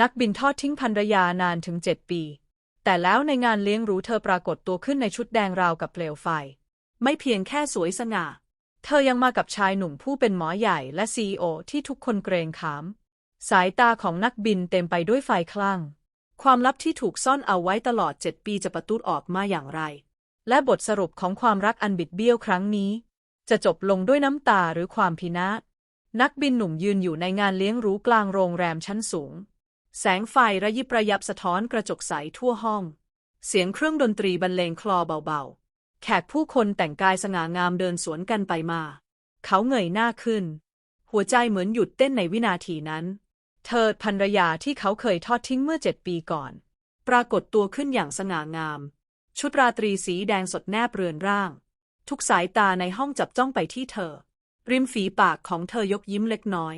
นักบินทอดทิ้งภรรยานานถึงเจ็ดปี แต่แล้วในงานเลี้ยงรู้เธอปรากฏตัวขึ้นในชุดแดงราวกับเปลวไฟ ไม่เพียงแค่สวยสง่า เธอยังมากับชายหนุ่มผู้เป็นหมอใหญ่และซีอที่ทุกคนเกรงขาม สายตาของนักบินเต็มไปด้วยไฟคลั่ง ความลับที่ถูกซ่อนเอาไว้ตลอดเจ็ดปีจะประตูออกมาอย่างไร และบทสรุปของความรักอันบิดเบี้ยวครั้งนี้ จะจบลงด้วยน้ำตาหรือความพินาศนักบินหนุ่มยืนอยู่ในงานเลี้ยงรู้กลางโรงแรมชั้นสูง แสงไฟระยิบระยับสะท้อนกระจกใสทั่วห้อง เสียงเครื่องดนตรีบรรเลงคลอเบาๆ แขกผู้คนแต่งกายสง่างามเดินสวนกันไปมา เขาเงยหน้าขึ้น หัวใจเหมือนหยุดเต้นในวินาทีนั้น เธอภรรยาที่เขาเคยทอดทิ้งเมื่อเจ็ดปีก่อน ปรากฏตัวขึ้นอย่างสง่างาม ชุดราตรีสีแดงสดแนบเรือนร่าง ทุกสายตาในห้องจับจ้องไปที่เธอ ริมฝีปากของเธอยกยิ้มเล็กน้อย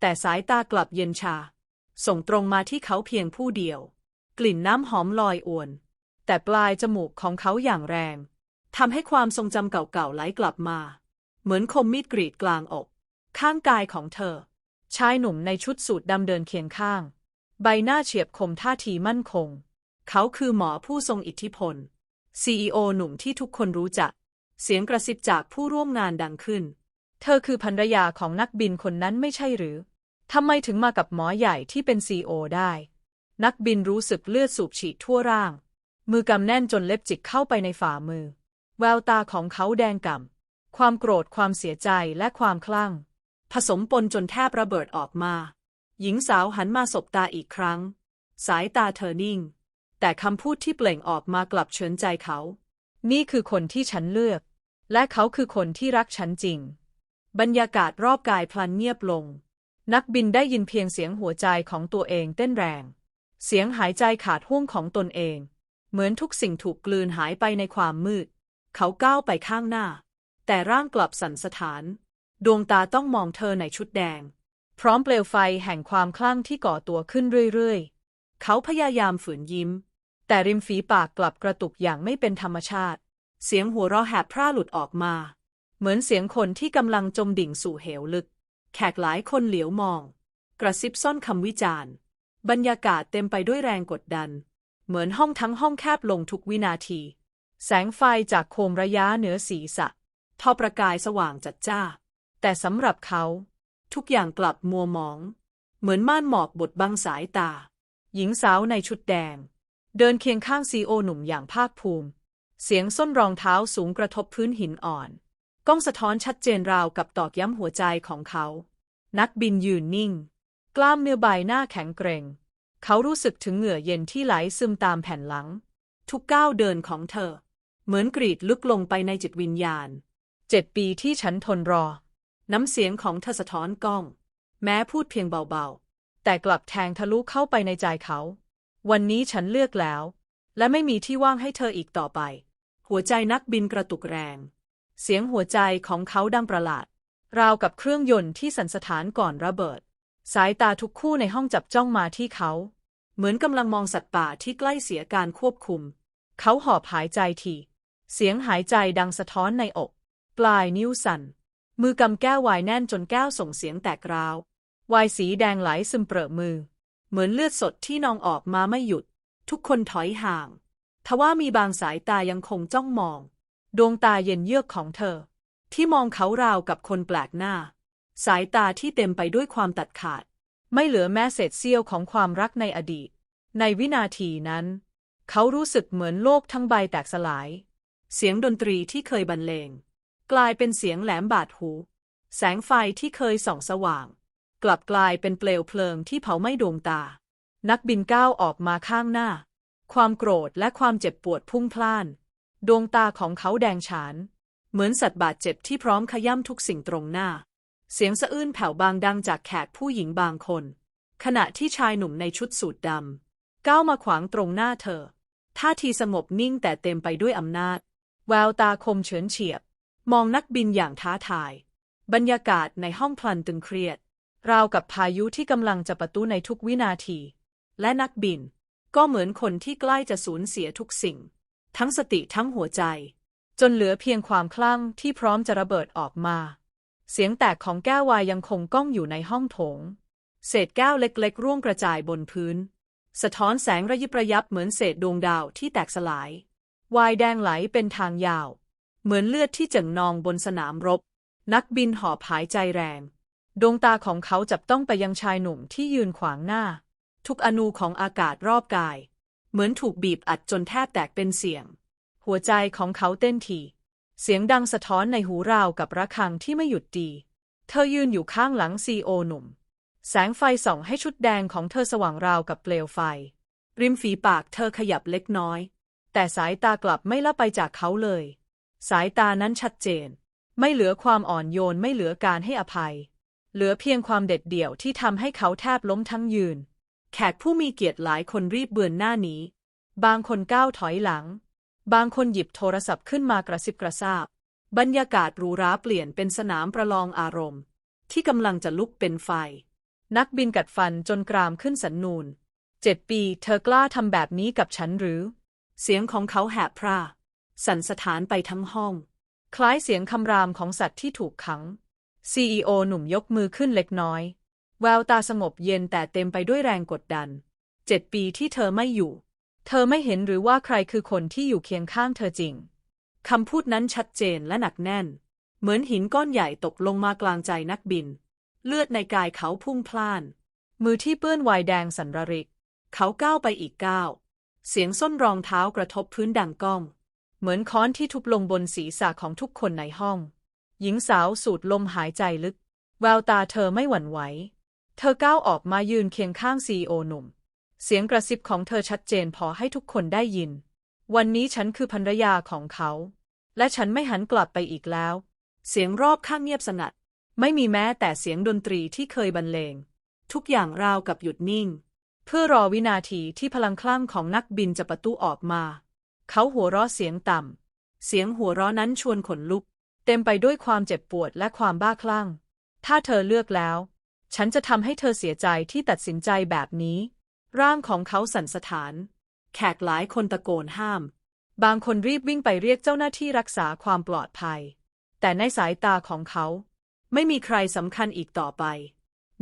แต่สายตากลับเย็นชา ส่งตรงมาที่เขาเพียงผู้เดียว กลิ่นน้ำหอมลอยอวน แต่ปลายจมูกของเขาอย่างแรงทำให้ความทรงจำเก่าๆไหลกลับมา เหมือนคมมีดกรีดกลางอก ข้างกายของเธอ ชายหนุ่มในชุดสูทดำเดินเคียงข้าง ใบหน้าเฉียบคมท่าทีมั่นคง เขาคือหมอผู้ทรงอิทธิพล CEO หนุ่มที่ทุกคนรู้จัก เสียงกระซิบจากผู้ร่วมงานดังขึ้น เธอคือภรรยาของนักบินคนนั้นไม่ใช่หรือ ทำไมถึงมากับหมอใหญ่ที่เป็นซีโอได้ นักบินรู้สึกเลือดสูบฉีดทั่วร่าง มือกำแน่นจนเล็บจิกเข้าไปในฝ่ามือ แววตาของเขาแดงก่ำความโกรธความเสียใจและความคลั่ง ผสมปนจนแทบระเบิดออกมา หญิงสาวหันมาสบตาอีกครั้ง สายตาเธอนิ่ง แต่คำพูดที่เปล่งออกมากลับเฉือนใจเขา นี่คือคนที่ฉันเลือก และเขาคือคนที่รักฉันจริง บรรยากาศรอบกายพลันเงียบลง นักบินได้ยินเพียงเสียงหัวใจของตัวเองเต้นแรง เสียงหายใจขาดห่วงของตนเอง เหมือนทุกสิ่งถูกกลืนหายไปในความมืด เขาก้าวไปข้างหน้า แต่ร่างกลับสั่นสะท้าน ดวงตาต้องมองเธอในชุดแดง พร้อมเปลวไฟแห่งความคลั่งที่ก่อตัวขึ้นเรื่อยๆ เขาพยายามฝืนยิ้ม แต่ริมฝีปากกลับกระตุกอย่างไม่เป็นธรรมชาติ เสียงหัวเราะแหบพร่าหลุดออกมา เหมือนเสียงคนที่กำลังจมดิ่งสู่เหวลึก แขกหลายคนเหลียวมอง กระซิบซ่อนคำวิจารณ์ บรรยากาศเต็มไปด้วยแรงกดดัน เหมือนห้องทั้งห้องแคบลงทุกวินาที แสงไฟจากโคมระยะเหนือศีรษะทอประกายสว่างจัดจ้า แต่สำหรับเขา ทุกอย่างกลับมัวหมอง เหมือนม่านหมอกบดบังสายตา หญิงสาวในชุดแดง เดินเคียงข้างซีโอหนุ่มอย่างภาคภูมิ เสียงส้นรองเท้าสูงกระทบพื้นหินอ่อน กล้องสะท้อนชัดเจนราวกับตอกย้ำหัวใจของเขา นักบินยืนนิ่ง กล้ามเนื้อใบหน้าแข็งเกร็ง เขารู้สึกถึงเหงื่อเย็นที่ไหลซึมตามแผ่นหลัง ทุกก้าวเดินของเธอ เหมือนกรีดลึกลงไปในจิตวิญญาณ เจ็ดปีที่ฉันทนรอ น้ำเสียงของเธอสะท้อนกล้อง แม้พูดเพียงเบาๆ แต่กลับแทงทะลุเข้าไปในใจเขา วันนี้ฉันเลือกแล้ว และไม่มีที่ว่างให้เธออีกต่อไป หัวใจนักบินกระตุกแรง เสียงหัวใจของเขาดังประหลาด ราวกับเครื่องยนต์ที่สั่นสะท้านก่อนระเบิด สายตาทุกคู่ในห้องจับจ้องมาที่เขา เหมือนกำลังมองสัตว์ป่าที่ใกล้เสียการควบคุม เขาหอบหายใจที เสียงหายใจดังสะท้อนในอก ปลายนิ้วสั่น มือกำแก้ววน์แน่นจนแก้วส่งเสียงแตกร้าววน์สีแดงไหลซึมเปรอะมือ เหมือนเลือดสดที่นองออกมาไม่หยุด ทุกคนถอยห่าง ทว่ามีบางสายตายังคงจ้องมอง ดวงตาเย็นเยือกของเธอ ที่มองเขาราวกับคนแปลกหน้า สายตาที่เต็มไปด้วยความตัดขาด ไม่เหลือแม้เศษเสี้ยวของความรักในอดีต ในวินาทีนั้น เขารู้สึกเหมือนโลกทั้งใบแตกสลาย เสียงดนตรีที่เคยบรรเลง กลายเป็นเสียงแหลมบาดหู แสงไฟที่เคยส่องสว่าง กลับกลายเป็นเปลวเพลิงที่เผาไหม้ดวงตา นักบินก้าวออกมาข้างหน้า ความโกรธและความเจ็บปวดพุ่งพล่าน ดวงตาของเขาแดงฉาน เหมือนสัตว์บาดเจ็บที่พร้อมขย้ำทุกสิ่งตรงหน้า เสียงสะอื้นแผ่วบางดังจากแขกผู้หญิงบางคน ขณะที่ชายหนุ่มในชุดสูทดำก้าวมาขวางตรงหน้าเธอ ท่าทีสงบนิ่งแต่เต็มไปด้วยอำนาจ แววตาคมเฉือนเฉียบ มองนักบินอย่างท้าทาย บรรยากาศในห้องพลันตึงเครียด ราวกับพายุที่กำลังจะประตูในทุกวินาที และนักบิน ก็เหมือนคนที่ใกล้จะสูญเสียทุกสิ่ง ทั้งสติทั้งหัวใจ จนเหลือเพียงความคลั่งที่พร้อมจะระเบิดออกมา เสียงแตกของแก้ววายยังคงก้องอยู่ในห้องโถง เศษแก้วเล็กๆ ร่วงกระจายบนพื้น สะท้อนแสงระยิบระยับเหมือนเศษดวงดาวที่แตกสลาย วายแดงไหลเป็นทางยาว เหมือนเลือดที่เจิ่งนองบนสนามรบ นักบินหอบหายใจแรง ดวงตาของเขาจับต้องไปยังชายหนุ่มที่ยืนขวางหน้า ทุกอนูของอากาศรอบกาย เหมือนถูกบีบอัดจนแทบแตกเป็นเสียง หัวใจของเขาเต้นถี่เสียงดังสะท้อนในหูราวกับระฆังที่ไม่หยุดดีเธอยืนอยู่ข้างหลังซีโอหนุ่ม แสงไฟส่องให้ชุดแดงของเธอสว่างราวกับเปลวไฟ ริมฝีปากเธอขยับเล็กน้อย แต่สายตากลับไม่ละไปจากเขาเลย สายตานั้นชัดเจน ไม่เหลือความอ่อนโยนไม่เหลือการให้อภัย เหลือเพียงความเด็ดเดี่ยวที่ทำให้เขาแทบล้มทั้งยืน แขกผู้มีเกียรติหลายคนรีบเบือนหน้าหนีบางคนก้าวถอยหลัง บางคนหยิบโทรศัพท์ขึ้นมากระซิบกระซาบบรรยากาศหรูหราเปลี่ยนเป็นสนามประลองอารมณ์ ที่กำลังจะลุกเป็นไฟ นักบินกัดฟันจนกรามขึ้นสันนูนเจ็ดปีเธอกล้าทำแบบนี้กับฉันหรือ เสียงของเขาแหบพร่า สั่นสถานไปทั้งห้อง คล้ายเสียงคำรามของสัตว์ที่ถูกขัง CEO หนุ่มยกมือขึ้นเล็กน้อย แววตาสงบเย็นแต่เต็มไปด้วยแรงกดดันเจ็ดปีที่เธอไม่อยู่ เธอไม่เห็นหรือว่าใครคือคนที่อยู่เคียงข้างเธอจริงคำพูดนั้นชัดเจนและหนักแน่น เหมือนหินก้อนใหญ่ตกลงมากลางใจนักบิน เลือดในกายเขาพุ่งพล่าน มือที่เปื้อนวน์แดงสันระริก เขาก้าวไปอีกก้าวเสียงส้นรองเท้ากระทบพื้นดังก้อง เหมือนค้อนที่ทุบลงบนศีรษะของทุกคนในห้อง หญิงสาวสูดลมหายใจลึก แววตาเธอไม่หวั่นไหว เธอก้าวออกมายืนเคียงข้างซีโอหนุ่ม เสียงกระซิบของเธอชัดเจนพอให้ทุกคนได้ยิน วันนี้ฉันคือภรรยาของเขา และฉันไม่หันกลับไปอีกแล้ว เสียงรอบข้างเงียบสงัด ไม่มีแม้แต่เสียงดนตรีที่เคยบรรเลง ทุกอย่างราวกับหยุดนิ่ง เพื่อรอวินาทีที่พลังคลั่งของนักบินจะประตูออกมา เขาหัวเราะเสียงต่ำ เสียงหัวเราะนั้นชวนขนลุก เต็มไปด้วยความเจ็บปวดและความบ้าคลั่ง ถ้าเธอเลือกแล้ว ฉันจะทำให้เธอเสียใจที่ตัดสินใจแบบนี้ ร่างของเขาสั่นสะท้าน แขกหลายคนตะโกนห้าม บางคนรีบวิ่งไปเรียกเจ้าหน้าที่รักษาความปลอดภัย แต่ในสายตาของเขา ไม่มีใครสำคัญอีกต่อไป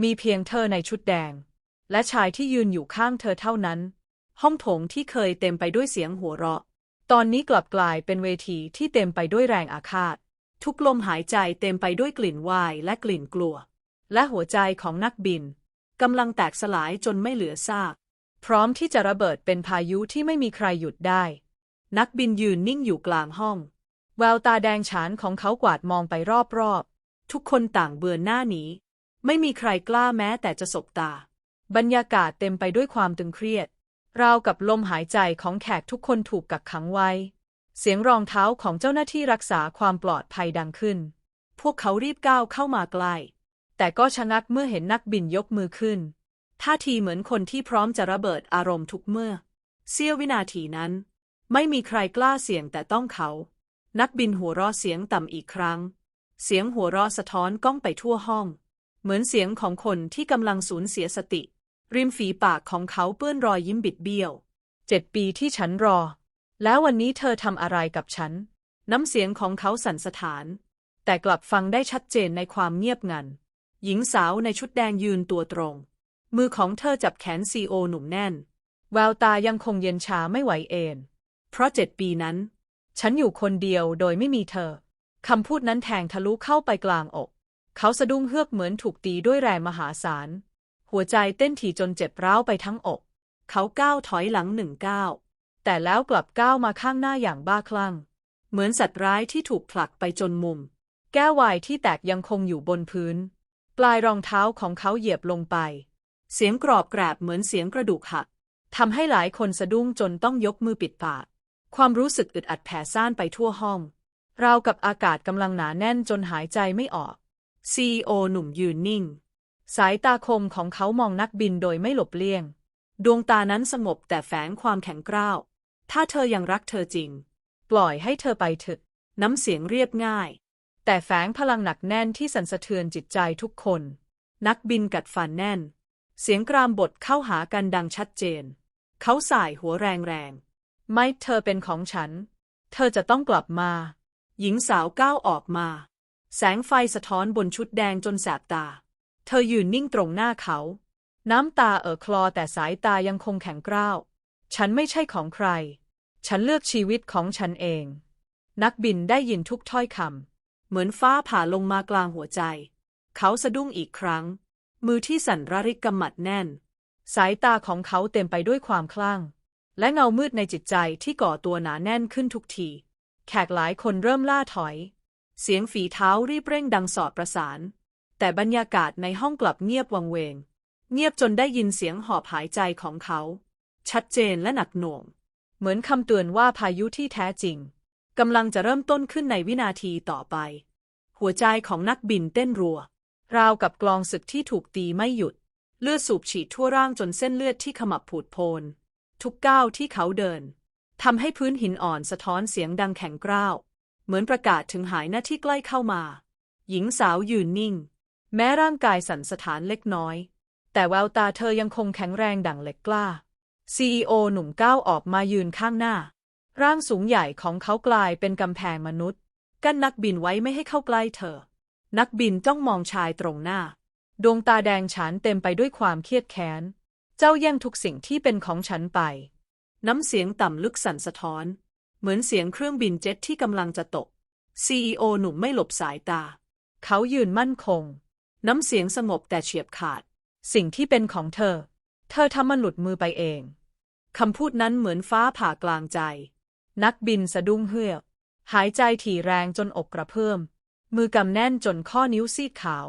มีเพียงเธอในชุดแดง และชายที่ยืนอยู่ข้างเธอเท่านั้น ห้องโถงที่เคยเต็มไปด้วยเสียงหัวเราะ ตอนนี้กลับกลายเป็นเวทีที่เต็มไปด้วยแรงอาฆาต ทุกลมหายใจเต็มไปด้วยกลิ่นวายและกลิ่นกลัว และหัวใจของนักบินกำลังแตกสลายจนไม่เหลือซาก พร้อมที่จะระเบิดเป็นพายุที่ไม่มีใครหยุดได้ นักบินยืนนิ่งอยู่กลางห้อง แววตาแดงฉานของเขากวาดมองไปรอบๆ ทุกคนต่างเบือนหน้าหนี ไม่มีใครกล้าแม้แต่จะสบตา บรรยากาศเต็มไปด้วยความตึงเครียด ราวกับลมหายใจของแขกทุกคนถูกกักขังไว้ เสียงรองเท้าของเจ้าหน้าที่รักษาความปลอดภัยดังขึ้น พวกเขารีบก้าวเข้ามาใกล้ แต่ก็ชะงักเมื่อเห็นนักบินยกมือขึ้น ท่าทีเหมือนคนที่พร้อมจะระเบิดอารมณ์ทุกเมื่อ เสี้ยววินาทีนั้น ไม่มีใครกล้าเสี่ยงแต่ต้องเขา นักบินหัวเราะเสียงต่ำอีกครั้ง เสียงหัวเราะสะท้อนก้องไปทั่วห้อง เหมือนเสียงของคนที่กำลังสูญเสียสติ ริมฝีปากของเขาเปื้อนรอยยิ้มบิดเบี้ยว เจ็ดปีที่ฉันรอ แล้ววันนี้เธอทำอะไรกับฉัน น้ำเสียงของเขาสั่นสะท้าน แต่กลับฟังได้ชัดเจนในความเงียบงัน หญิงสาวในชุดแดงยืนตัวตรง มือของเธอจับแขนซีโอหนุ่มแน่น แววตายังคงเย็นชาไม่ไหวเอนเพราะเจ็ดปีนั้น ฉันอยู่คนเดียวโดยไม่มีเธอ คำพูดนั้นแทงทะลุเข้าไปกลางอก เขาสะดุ้งเฮือกเหมือนถูกตีด้วยแรงมหาศาล หัวใจเต้นถี่จนเจ็บร้าวไปทั้งอก เขาก้าวถอยหลังหนึ่งก้าวแต่แล้วกลับก้าวมาข้างหน้าอย่างบ้าคลั่ง เหมือนสัตว์ร้ายที่ถูกผลักไปจนมุม แก้ววายที่แตกยังคงอยู่บนพื้น ปลายรองเท้าของเขาเหยียบลงไป เสียงกรอบแกรบเหมือนเสียงกระดูกหักทำให้หลายคนสะดุ้งจนต้องยกมือปิดปาก ความรู้สึกอึดอัดแผ่ซ่านไปทั่วห้อง ราวกับอากาศกำลังหนาแน่นจนหายใจไม่ออกซีโอหนุ่มยืนนิ่ง สายตาคมของเขามองนักบินโดยไม่หลบเลี่ยง ดวงตานั้นสงบแต่แฝงความแข็งกร้าว ถ้าเธอยังรักเธอจริง ปล่อยให้เธอไปเถอะ น้ำเสียงเรียบง่าย แต่แฝงพลังหนักแน่นที่สั่นสะเทือนจิตใจทุกคน นักบินกัดฟันแน่น เสียงกรามบทเข้าหากันดังชัดเจน เขาสายหัวแรงๆ ไม่เธอเป็นของฉัน เธอจะต้องกลับมา หญิงสาวก้าวออกมา แสงไฟสะท้อนบนชุดแดงจนแสบตา เธอยืนนิ่งตรงหน้าเขา น้ำตาเอ่อคลอแต่สายตายังคงแข็งกร้าว ฉันไม่ใช่ของใคร ฉันเลือกชีวิตของฉันเอง นักบินได้ยินทุกถ้อยคำ เหมือนฟ้าผ่าลงมากลางหัวใจ เขาสะดุ้งอีกครั้ง มือที่สั่นระริกกำมัดแน่น สายตาของเขาเต็มไปด้วยความคลั่ง และเงามืดในจิตใจที่ก่อตัวหนาแน่นขึ้นทุกที แขกหลายคนเริ่มล่าถอย เสียงฝีเท้ารีบเร่งดังสอดประสาน แต่บรรยากาศในห้องกลับเงียบวังเวง เงียบจนได้ยินเสียงหอบหายใจของเขา ชัดเจนและหนักหน่วง เหมือนคำเตือนว่าพายุที่แท้จริง กำลังจะเริ่มต้นขึ้นในวินาทีต่อไป หัวใจของนักบินเต้นรัว ราวกับกลองศึกที่ถูกตีไม่หยุด เลือดสูบฉีดทั่วร่างจนเส้นเลือดที่ขมับผุดโพนทุกก้าวที่เขาเดินทำให้พื้นหินอ่อนสะท้อนเสียงดังแข็งกร้าว เหมือนประกาศถึงหายหน้าที่ใกล้เข้ามา หญิงสาวยืนนิ่ง แม้ร่างกายสั่นสะท้านเล็กน้อย แต่แววตาเธอยังคงแข็งแรงดั่งเหล็กกล้า CEO หนุ่มก้าวออกมายืนข้างหน้า ร่างสูงใหญ่ของเขากลายเป็นกำแพงมนุษย์ กั้นนักบินไว้ไม่ให้เข้าใกล้เธอ นักบินจ้องมองชายตรงหน้า ดวงตาแดงฉานเต็มไปด้วยความเครียดแค้น เจ้าแย่งทุกสิ่งที่เป็นของฉันไป น้ำเสียงต่ำลึกสั่นสะท้อน เหมือนเสียงเครื่องบินเจ็ตที่กำลังจะตก CEO หนุ่มไม่หลบสายตา เขายืนมั่นคง น้ำเสียงสงบแต่เฉียบขาด สิ่งที่เป็นของเธอ เธอทำมันหลุดมือไปเองคำพูดนั้นเหมือนฟ้าผ่ากลางใจ นักบินสะดุ้งเฮือกหายใจถี่แรงจนอกกระเพื่อม มือกำแน่นจนข้อนิ้วซีดขาว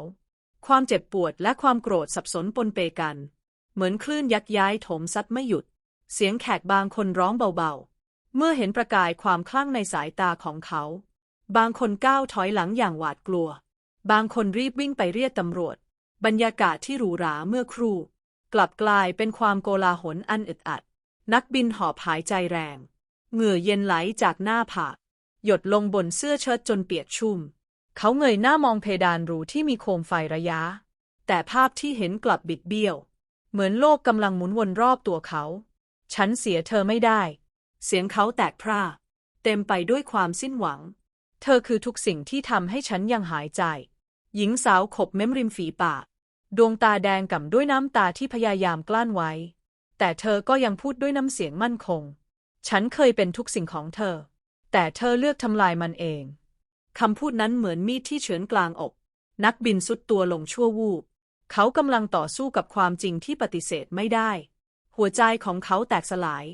ความเจ็บปวดและความโกรธสับสนปนเปกัน เหมือนคลื่นยักย้ายโถมซัดไม่หยุด เสียงแขกบางคนร้องเบาๆ เมื่อเห็นประกายความคลั่งในสายตาของเขา บางคนก้าวถอยหลังอย่างหวาดกลัว บางคนรีบวิ่งไปเรียกตำรวจ บรรยากาศที่หรูหราเมื่อครู่ กลับกลายเป็นความโกลาหลอันอึดอัด นักบินหอบหายใจแรง เหงื่อเย็นไหลจากหน้าผากหยดลงบนเสื้อเชิ้ตจนเปียกชุ่ม เขาเงยหน้ามองเพดานรูที่มีโคมไฟระยะ แต่ภาพที่เห็นกลับบิดเบี้ยว เหมือนโลกกำลังหมุนวนรอบตัวเขา ฉันเสียเธอไม่ได้ เสียงเขาแตกพร่า เต็มไปด้วยความสิ้นหวัง เธอคือทุกสิ่งที่ทำให้ฉันยังหายใจ หญิงสาวขบเม้มริมฝีปาก ดวงตาแดงก่ำด้วยน้ำตาที่พยายามกลั้นไว้ แต่เธอก็ยังพูดด้วยน้ำเสียงมั่นคง ฉันเคยเป็นทุกสิ่งของเธอ แต่เธอเลือกทำลายมันเอง คำพูดนั้นเหมือนมีดที่เฉือนกลางอก นักบินสุดตัวลงชั่ววูบ เขากำลังต่อสู้กับความจริงที่ปฏิเสธไม่ได้ หัวใจของเขาแตกสลาย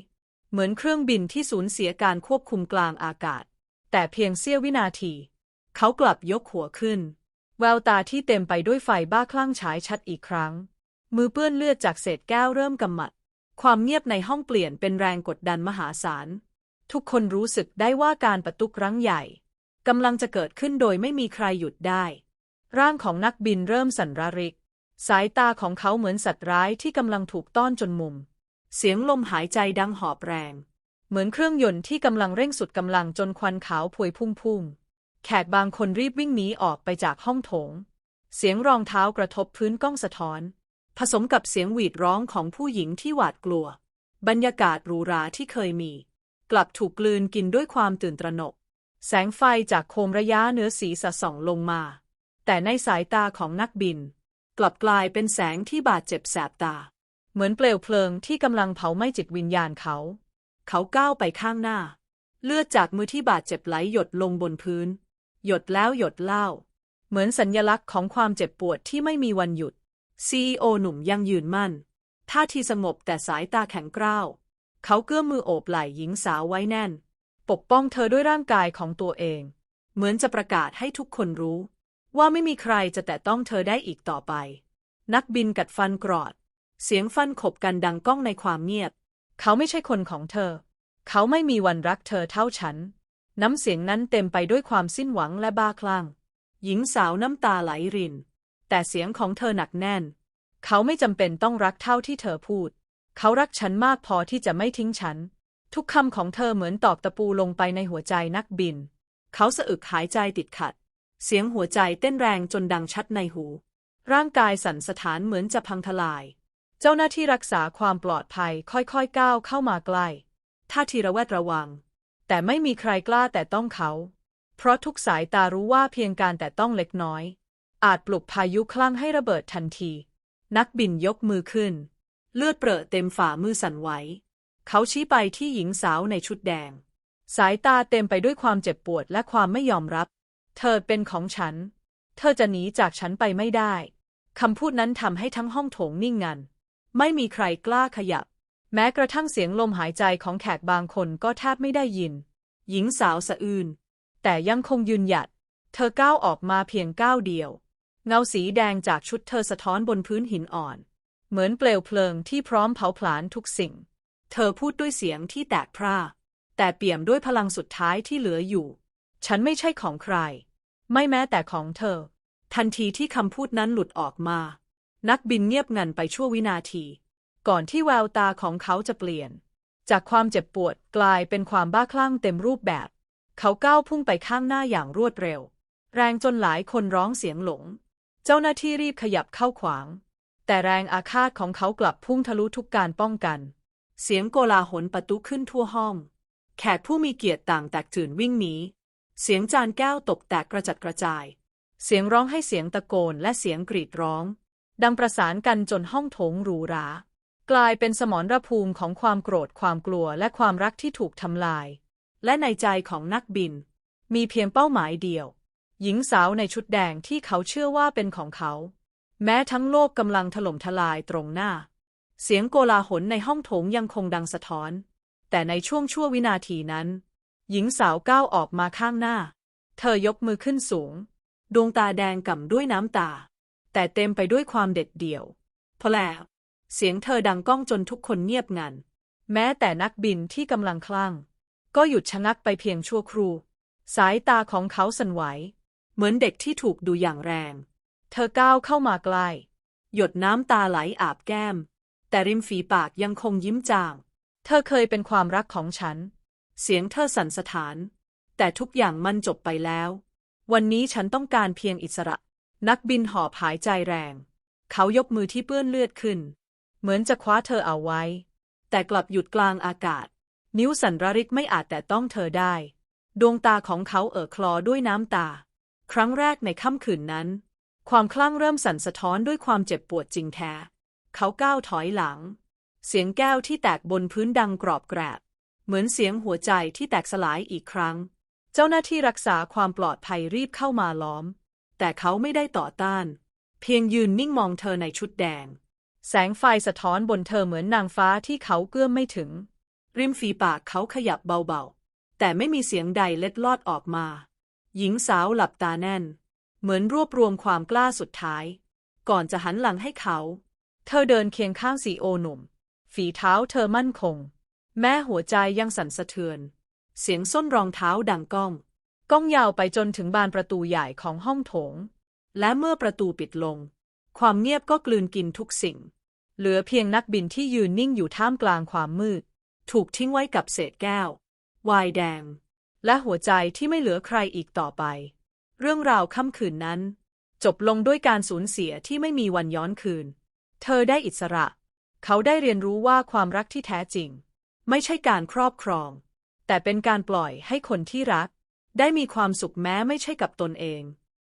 เหมือนเครื่องบินที่สูญเสียการควบคุมกลางอากาศ แต่เพียงเสี้ยววินาที เขากลับยกหัวขึ้น แววตาที่เต็มไปด้วยไฟบ้าคลั่งฉายชัดอีกครั้ง มือเปื้อนเลือดจากเศษแก้วเริ่มกำมัด ความเงียบในห้องเปลี่ยนเป็นแรงกดดันมหาศาล ทุกคนรู้สึกได้ว่าการประตุกรั้งใหญ่กำลังจะเกิดขึ้นโดยไม่มีใครหยุดได้ ร่างของนักบินเริ่มสั่นระริก สายตาของเขาเหมือนสัตว์ร้ายที่กำลังถูกต้อนจนมุม เสียงลมหายใจดังหอบแรง เหมือนเครื่องยนต์ที่กำลังเร่งสุดกำลังจนควันขาวพวยพุ่งพุ่งแขกบางคนรีบวิ่งหนีออกไปจากห้องโถง เสียงรองเท้ากระทบพื้นกล้องสะท้อน ผสมกับเสียงหวีดร้องของผู้หญิงที่หวาดกลัว บรรยากาศหรูหราที่เคยมี กลับถูกกลืนกินด้วยความตื่นตระหนก แสงไฟจากโคมระยะเนื้อสีสะส่องลงมา แต่ในสายตาของนักบิน กลับกลายเป็นแสงที่บาดเจ็บแสบตา เหมือนเปลวเพลิงที่กำลังเผาไหม้จิตวิญญาณเขา เขาก้าวไปข้างหน้า เลือดจากมือที่บาดเจ็บไหลหยดลงบนพื้น หยดแล้วหยดเล่า เหมือนสัญญลักษณ์ของความเจ็บปวดที่ไม่มีวันหยุด CEO หนุ่มยังยืนมั่น ท่าทีสงบแต่สายตาแข็งกร้าว เขาเกื้อมมือโอบไหล่หญิงสาวไว้แน่น ปกป้องเธอด้วยร่างกายของตัวเอง เหมือนจะประกาศให้ทุกคนรู้ ว่าไม่มีใครจะแตะต้องเธอได้อีกต่อไป นักบินกัดฟันกรอด เสียงฟันขบกันดังก้องในความเงียบ เขาไม่ใช่คนของเธอ เขาไม่มีวันรักเธอเท่าฉัน น้ำเสียงนั้นเต็มไปด้วยความสิ้นหวังและบ้าคลั่ง หญิงสาวน้ำตาไหลริน แต่เสียงของเธอหนักแน่น เขาไม่จำเป็นต้องรักเท่าที่เธอพูด เขารักฉันมากพอที่จะไม่ทิ้งฉัน ทุกคำของเธอเหมือนตอกตะปูลงไปในหัวใจนักบิน เขาสะอึกหายใจติดขัด เสียงหัวใจเต้นแรงจนดังชัดในหู ร่างกายสั่นสะท้านเหมือนจะพังทลาย เจ้าหน้าที่รักษาความปลอดภัยค่อยๆก้าวเข้ามาใกล้ท่าทีระแวดระวัง แต่ไม่มีใครกล้าแต่ต้องเขา เพราะทุกสายตารู้ว่าเพียงการแต่ต้องเล็กน้อย อาจปลุกพายุคลั่งให้ระเบิดทันที นักบินยกมือขึ้น เลือดเปรอะเต็มฝ่ามือสั่นไหว เขาชี้ไปที่หญิงสาวในชุดแดง สายตาเต็มไปด้วยความเจ็บปวดและความไม่ยอมรับ เธอเป็นของฉัน เธอจะหนีจากฉันไปไม่ได้คำพูดนั้นทำให้ทั้งห้องโถงนิ่งงัน ไม่มีใครกล้าขยับ แม้กระทั่งเสียงลมหายใจของแขกบางคนก็แทบไม่ได้ยิน หญิงสาวสะอื้นแต่ยังคงยืนหยัด เธอก้าวออกมาเพียงก้าวเดียว เงาสีแดงจากชุดเธอสะท้อนบนพื้นหินอ่อน เหมือนเปลวเพลิงที่พร้อมเผาผลาญทุกสิ่ง เธอพูดด้วยเสียงที่แตกพร่า แต่เปี่ยมด้วยพลังสุดท้ายที่เหลืออยู่ ฉันไม่ใช่ของใคร ไม่แม้แต่ของเธอ ทันทีที่คำพูดนั้นหลุดออกมา นักบินเงียบงันไปชั่ววินาที ก่อนที่แววตาของเขาจะเปลี่ยน จากความเจ็บปวดกลายเป็นความบ้าคลั่งเต็มรูปแบบ เขาก้าวพุ่งไปข้างหน้าอย่างรวดเร็ว แรงจนหลายคนร้องเสียงหลง เจ้าหน้าที่รีบขยับเข้าขวาง แต่แรงอาฆาตของเขากลับพุ่งทะลุทุกการป้องกัน เสียงโกลาหลประตุขึ้นทั่วห้อง แขกผู้มีเกียรติต่างแตกตื่นวิ่งหนี เสียงจานแก้วตกแตกกระจัดกระจาย เสียงร้องให้เสียงตะโกนและเสียงกรีดร้อง ดังประสานกันจนห้องโถงหรูหรากลายเป็นสมรรภูมิของความโกรธความกลัวและความรักที่ถูกทำลาย และในใจของนักบิน มีเพียงเป้าหมายเดียว หญิงสาวในชุดแดงที่เขาเชื่อว่าเป็นของเขา แม้ทั้งโลกกำลังถล่มทลายตรงหน้า เสียงโกลาหลในห้องโถงยังคงดังสะท้อน แต่ในช่วงชั่ววินาทีนั้น หญิงสาวก้าวออกมาข้างหน้า เธอยกมือขึ้นสูง ดวงตาแดงก่ำด้วยน้ำตา แต่เต็มไปด้วยความเด็ดเดี่ยวพอแล้วเสียงเธอดังก้องจนทุกคนเงียบงัน แม้แต่นักบินที่กำลังคลั่ง ก็หยุดชะงักไปเพียงชั่วครู่ สายตาของเขาสั่นไหว เหมือนเด็กที่ถูกดูอย่างแรง เธอก้าวเข้ามาใกล้ หยดน้ำตาไหลอาบแก้ม แต่ริมฝีปากยังคงยิ้มจาง เธอเคยเป็นความรักของฉัน เสียงเธอสั่นสะท้าน แต่ทุกอย่างมันจบไปแล้ว วันนี้ฉันต้องการเพียงอิสระ นักบินหอบหายใจแรง เขายกมือที่เปื้อนเลือดขึ้น เหมือนจะคว้าเธอเอาไว้ แต่กลับหยุดกลางอากาศ นิ้วสันระริกไม่อาจแต่ต้องเธอได้ ดวงตาของเขาเอ่อคลอด้วยน้ำตา ครั้งแรกในค่ำคืนนั้น ความคลั่งเริ่มสั่นสะท้อนด้วยความเจ็บปวดจริงแท้ เขาก้าวถอยหลัง เสียงแก้วที่แตกบนพื้นดังกรอบแกรบ เหมือนเสียงหัวใจที่แตกสลายอีกครั้ง เจ้าหน้าที่รักษาความปลอดภัยรีบเข้ามาล้อม แต่เขาไม่ได้ต่อต้าน เพียงยืนนิ่งมองเธอในชุดแดง แสงไฟสะท้อนบนเธอเหมือนนางฟ้าที่เขาเกื้อมไม่ถึง ริมฝีปากเขาขยับเบาๆ แต่ไม่มีเสียงใดเล็ดลอดออกมา หญิงสาวหลับตาแน่น เหมือนรวบรวมความกล้าสุดท้าย ก่อนจะหันหลังให้เขา เธอเดินเคียงข้างสีโอหนุ่ม ฝีเท้าเธอมั่นคง แม้หัวใจยังสั่นสะเทือน เสียงส้นรองเท้าดังก้อง ก้องยาวไปจนถึงบานประตูใหญ่ของห้องโถง และเมื่อประตูปิดลง ความเงียบก็กลืนกินทุกสิ่ง เหลือเพียงนักบินที่ยืนนิ่งอยู่ท่ามกลางความมืด ถูกทิ้งไว้กับเศษแก้ว วายแดง และหัวใจที่ไม่เหลือใครอีกต่อไป เรื่องราวค่ำคืนนั้น จบลงด้วยการสูญเสียที่ไม่มีวันย้อนคืน เธอได้อิสระ เขาได้เรียนรู้ว่าความรักที่แท้จริง ไม่ใช่การครอบครอง แต่เป็นการปล่อยให้คนที่รัก ได้มีความสุขแม้ไม่ใช่กับตนเอง